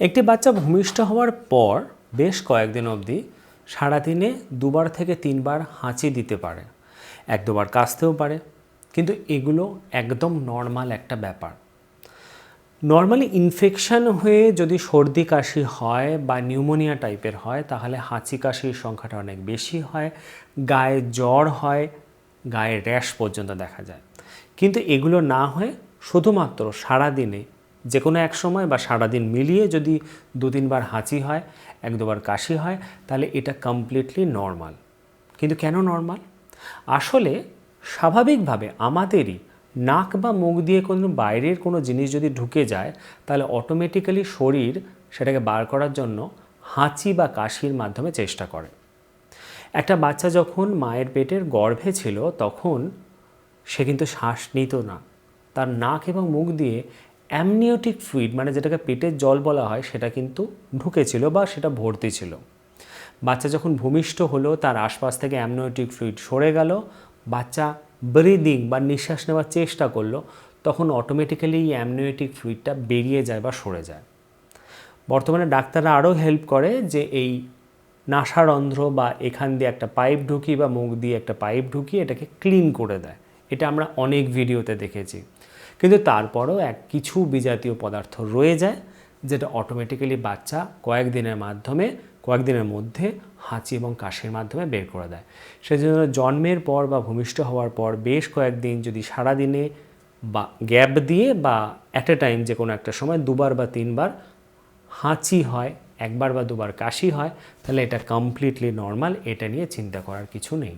একটি বাচ্চা ভূমিষ্ঠ হওয়ার পর বেশ কয়েকদিন অবধি সারাদিনে দুবার থেকে তিনবার হাঁচি দিতে পারে। এক দুবার কাশতেও পারে। কিন্তু এগুলো একদম নর্মাল একটা ব্যাপার। নর্মালি ইনফেকশান হয়ে যদি সর্দি কাশি হয় বা নিউমোনিয়া টাইপের হয়, তাহলে হাঁচি কাশির সংখ্যাটা অনেক বেশি হয়, গায়ে জ্বর হয়, গায়ে র্যাশ পর্যন্ত দেখা যায়। কিন্তু এগুলো না হয়ে শুধুমাত্র সারাদিনে যে কোনো এক সময় বা সারাদিন মিলিয়ে যদি দু তিনবার হাঁচি হয়, এক দুবার কাশি হয়, তাহলে এটা কমপ্লিটলি নর্মাল কিন্তু কেন নর্মাল আসলে স্বাভাবিকভাবে আমাদেরই নাক বা মুখ দিয়ে কোনো বাইরের কোনো জিনিস যদি ঢুকে যায়, তাহলে অটোমেটিক্যালি শরীর সেটাকে বার করার জন্য হাঁচি বা কাশির মাধ্যমে চেষ্টা করে। একটা বাচ্চা যখন মায়ের পেটের গর্ভে ছিল, তখন সে কিন্তু শ্বাস নিত না। তার নাক এবং মুখ দিয়ে অ্যামনিওটিক ফ্লুইড মানে যেটাকে পেটের জল বলা হয়, সেটা কিন্তু ঢুকেছিল বা সেটা ভর্তি ছিল। বাচ্চা যখন ভূমিষ্ঠ হলো, তার আশপাশ থেকে অ্যামনিওটিক ফ্লুইড সরে গেল, বাচ্চা ব্রিদিং বা নিঃশ্বাস নেওয়ার চেষ্টা করল, তখন অটোমেটিক্যালি এই অ্যামনিওটিক ফ্লুইডটা বেরিয়ে যায় বা সরে যায়। বর্তমানে ডাক্তাররা আরও হেল্প করে যে এই নাসারন্ধ্র বা এখান দিয়ে একটা পাইপ ঢুকিয়ে বা মুখ দিয়ে একটা পাইপ ঢুকিয়ে এটাকে ক্লিন করে দেয়। এটা আমরা অনেক ভিডিওতে দেখেছি। কিন্তু তারপরও এক কিছু বিজাতীয় পদার্থ রয়ে যায়, যেটা অটোমেটিক্যালি বাচ্চা কয়েকদিনের মাধ্যমে, কয়েকদিনের মধ্যে হাঁচি এবং কাশির মাধ্যমে বের করে দেয়। সেজন্য জন্মের পর বা ভূমিষ্ঠ হওয়ার পর বেশ কয়েকদিন যদি সারাদিনে বা গ্যাপ দিয়ে বা অ্যাট এ টাইম যে কোনো একটা সময় দুবার বা তিনবার হাঁচি হয়, একবার বা দুবার কাশি হয়, তাহলে এটা কমপ্লিটলি নর্মাল এটা নিয়ে চিন্তা করার কিছু নেই।